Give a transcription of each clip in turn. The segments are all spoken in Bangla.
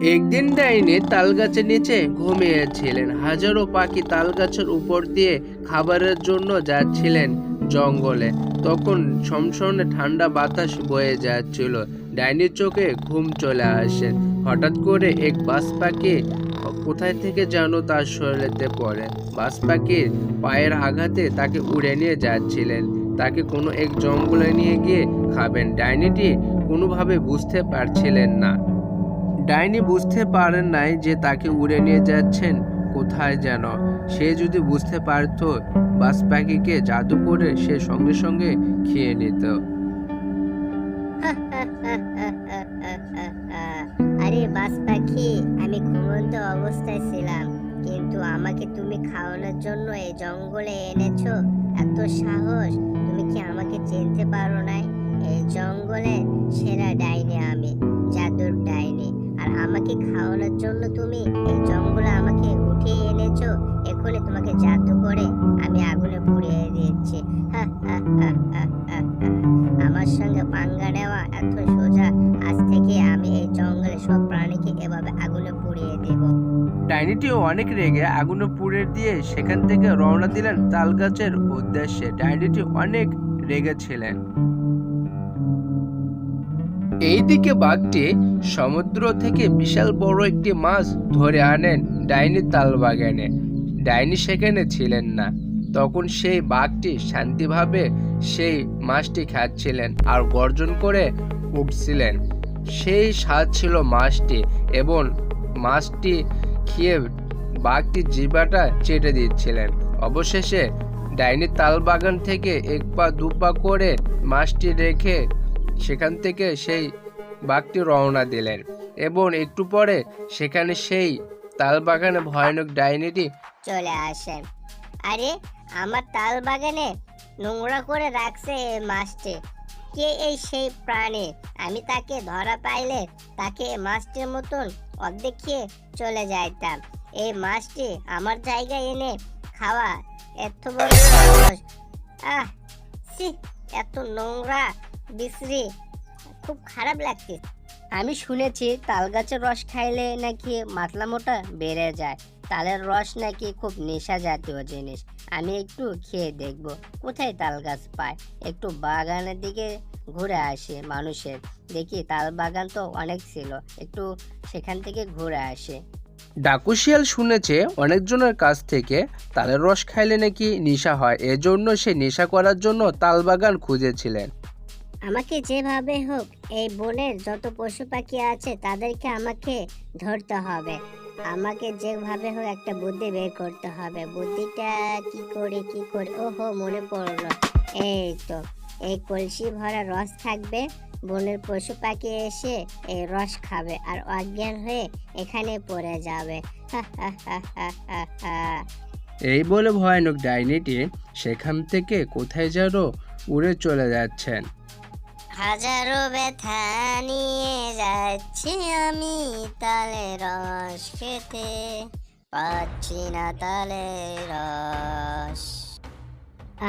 একদিন ডাইনি তালগাছের নিচে ঘুমিয়েছিলেন। হাজারো পাখি তালগাছের উপর দিয়ে খাবারের জন্য যাচ্ছিলেন জঙ্গলে। তখন সমসনে ঠান্ডা বাতাস বয়ে যাচ্ছিল। ডাইনির চোখে ঘুম চলে আসে। হঠাৎ করে এক বাস পাখি কোথায় থেকে যেন তার শরীরেতে পড়ে। বাস পাখির পায়ের আঘাতে তাকে উড়ে নিয়ে যাচ্ছিলেন। তাকে কোনো এক জঙ্গলে নিয়ে গিয়ে খাবেন। ডাইনিটি কোনোভাবে বুঝতে পারছিলেন না। ডাইনি বুঝতে পারেন নাই যে তাকে উড়ে নিয়ে যাচ্ছেন, কোথায় যেন। সে যদি বুঝতে পারতো বাস পাখিকে জাদু করে সে সঙ্গে সঙ্গে খেয়ে নিত। আরে বাস পাখি আমি ঘুমন্ত অবস্থায় ছিলাম, কিন্তু আমাকে তুমি খাওয়ানোর জন্য এই জঙ্গলে এনেছো? এত সাহস, তুমি কি আমাকে চিনতে পারো নাই? এই জঙ্গলে সেরা ডাইনি আমি, জাদুর ডাইনি। আমাকে খাওয়ানোর জন্য তুমি এই জঙ্গলে আমাকে উঠিয়ে এনেছো, এখনই তোমাকে জাদু করে আমি আগুনে পুড়িয়ে দিচ্ছি। আমার সঙ্গে পাঙ্গা নেওয়া এত সোজা, আজ থেকে আমি এই জঙ্গলে সব প্রাণীকে এভাবে আগুনে পুড়িয়ে দেব। ডাইনিটিও অনেক রেগে আগুনে পুড়ে দিয়ে সেখান থেকে রওনা দিলেন তাল গাছের উদ্দেশ্যে। ডাইনিটি অনেক রেগেছিলেন এইদিকে বাঘটি সমুদ্র থেকে বিশাল বড় একটি মাছ ধরে আনেন ডাইনি তাল বাগানে ডাইনি সেখানে ছিলেন না। তখন সেই বাঘটি শান্তিভাবে সেই মাছটি খাচ্ছিলেন আর গর্জন করে উঠছিলেন। সেই স্বাদ ছিল মাছটি এবং মাছটি খেয়ে বাঘটি জিবাটা চেটে দিচ্ছিলেন। অবশেষে ডাইনি তাল বাগান থেকে এক পা দু পা করে মাছটি রেখে সেখান থেকে সেই বাঘটি রওনা দিলেন এবং একটু পরে সেখানে সেই তাল বাগানে ভয়ানক ডাইনিটি চলে আসে। আরে, আমার তাল বাগানে নোংরা করে রাখছে এই মাছটি। কে এই সেই প্রাণী? আমি তাকে ধরা পাইলে তাকে মাছটির মতন অর্ধেক খেয়ে চলে যাইতাম। এই মাছটি আমার জায়গায় এনে খাওয়া এত বড় আহ, ছি, এত নোংরা বিশ্রী খুব খারাপ লাগছে। আমি শুনেছি তাল গাছের রস খাইলে নাকি মাতলা মোটা বেড়ে যায়। তালের রস নাকি খুব নেশা জাতীয় জিনিস। আমি একটু খেয়ে দেখব কোথায় তাল গাছ পায়? একটু বাগানের দিকে ঘুরে আসি মানুষের। দেখি তাল বাগান তো অনেক ছিল একটু সেখান থেকে ঘুরে আসে। ডাকুশিয়াল শুনেছে অনেকজনের কাছ থেকে তালের রস খাইলে নাকি নেশা হয়। এজন্য সে নেশা করার জন্য তাল বাগান খুঁজেছিলেন। আমাকে যেভাবে হোক, এই বনের যত পশু পাখি আছে, তাদেরকে আমাকে ধরতে হবে। আমাকে যেভাবে হোক একটা বুদ্ধি বের করতে হবে। বুদ্ধিটা কি করে কি করে? ওহো, মনে পড়ল। এই তো, এই কলসি ভরা রস থাকবে। বনের পশু পাখি এসে এই রস খাবে আর অজ্ঞান হয়ে এখানে পড়ে যাবে। এই বলে ভয়ানক ডাইনিটি সেখান থেকে কোথায় যেন উড়ে চলে যাচ্ছেন। হাজারো ব্যথা নিয়ে যাচ্ছি আমি তালে রস খেতে। পাচ্ছি না তালে রস।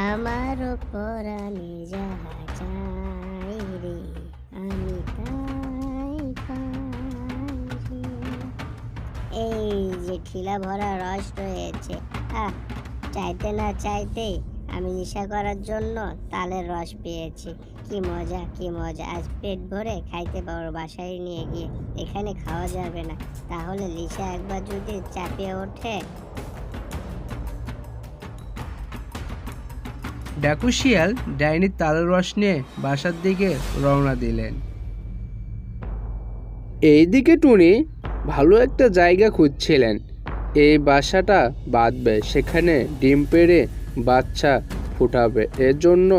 আমারও পরাণে যাহা চাই রে, আমি তাই পাই এই যে ঠিলা ভরা রস রয়েছে, আহ, চাইতে না চাইতে আমি নেশা করার জন্য তালের রস পেয়েছি। কি মজা কি মজা। আজ পেট ভরে খাইতে পারব বাসায় নিয়ে গিয়ে। এখানে খাওয়া যাবে না। তাহলে লিসা একবার যদি চাপিয়ে ওঠে। ডাকুশিয়াল ডাইনির তালের রস নিয়ে বাসার দিকে রওনা দিলেন। এইদিকে টুনি ভালো একটা জায়গা খুঁজছিলেন। এই বাসাটা বাঁধবে সেখানে ডিম পেড়ে বাচ্চা ফুটাবে এর জন্য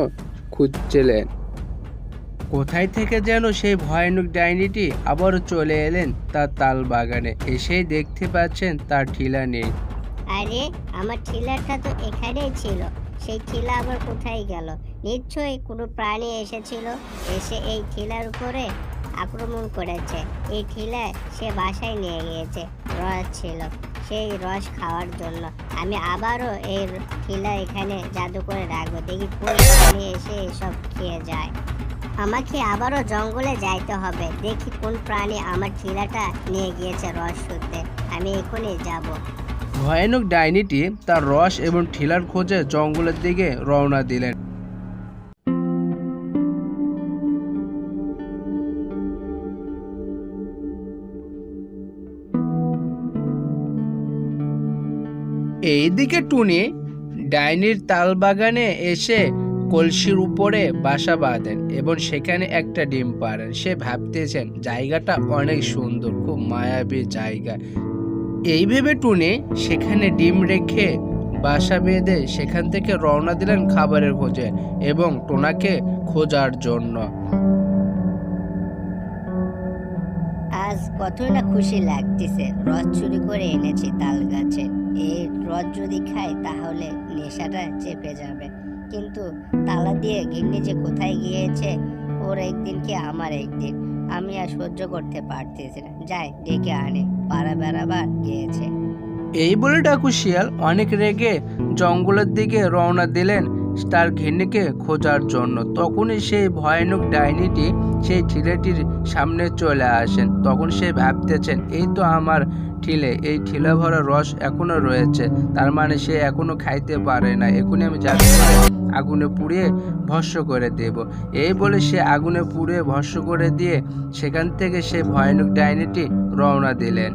খুঁজছিলেন। কোথায় থেকে যেন সেই ভয়ানক ডাইনিটি আবারও চলে এলেন তার তাল বাগানে এসেই দেখতে পাচ্ছেন তার ঠিলা নেই। আরে, আমার ঠিলাটা তো এখানেই ছিল। সেই ঠিলা আবার কোথায় গেল? নিশ্চয়ই কোনো প্রাণী এসেছিল। এসে এই ঠিলার উপরে আক্রমণ করেছে। এই ঠিলা সে বাসায় নিয়ে গিয়েছে, রস ছিল। সেই রস খাওয়ার জন্য। আমি আবারও এই ঠিলা এখানে জাদু করে রাখব। দেখি কোন এসে এসব খেয়ে যায়। আমাকে আবারও জঙ্গলে যাইতে হবে। দেখি কোন প্রাণী আমার ঠিলাটা নিয়ে গিয়েছে রস শুতে আমি এখনই যাব। ভয়ানক ডাইনিটি তার রস এবং ঠিলার খোঁজে জঙ্গলের দিকে রওনা দিলেন। এইদিকে টুনি ডাইনির তালবাগানে এসে কলসির উপরে বাসা বাঁধেন এবং সেখানে একটা ডিম পাড়েন। সে ভাবতেছেন, জায়গাটা অনেক সুন্দর, খুব মায়াবী জায়গা। এই ভেবে টুনি সেখানে ডিম রেখে বাসা বেঁধে সেখান থেকে রওনা দিলেন খাবারের খোঁজে এবং টোনাকে খোঁজার জন্য। আজ কতই না খুশি লাগতেছে, রস চুরি করে এনেছি তাল গাছে। এই রস যদি খাই, তাহলে নেশাটা চেপে যাবে। কিন্তু তালা দিয়ে গিন্নি যে কোথায় গিয়েছে, ওর একদিন কি আমার একদিন? আমি আর সহ্য করতে পারতেছি না। যাই, ডেকে আনে। পাড়া বেড়াবার গিয়েছে। এই বলে ডাকু শিয়াল অনেক রেগে জঙ্গলের দিকে রওনা দিলেন। তার ঘিন্নিকে খোঁজার জন্য। তখনই সেই ভয়ানক ডাইনিটি সেই ঠিলেটির সামনে চলে আসেন। তখন সে ভাবতেছেন এই তো আমার ঠিলে এই ঠিলে ভরা রস এখনও রয়েছে। তার মানে সে এখনও খাইতে পারে না। এখনই আমি যাকে আগুনে পুড়িয়ে ভস্য করে দেব। এই বলে সে আগুনে পুড়িয়ে ভস্য করে দিয়ে সেখান থেকে সে ভয়ানক ডাইনিটি রওনা দিলেন।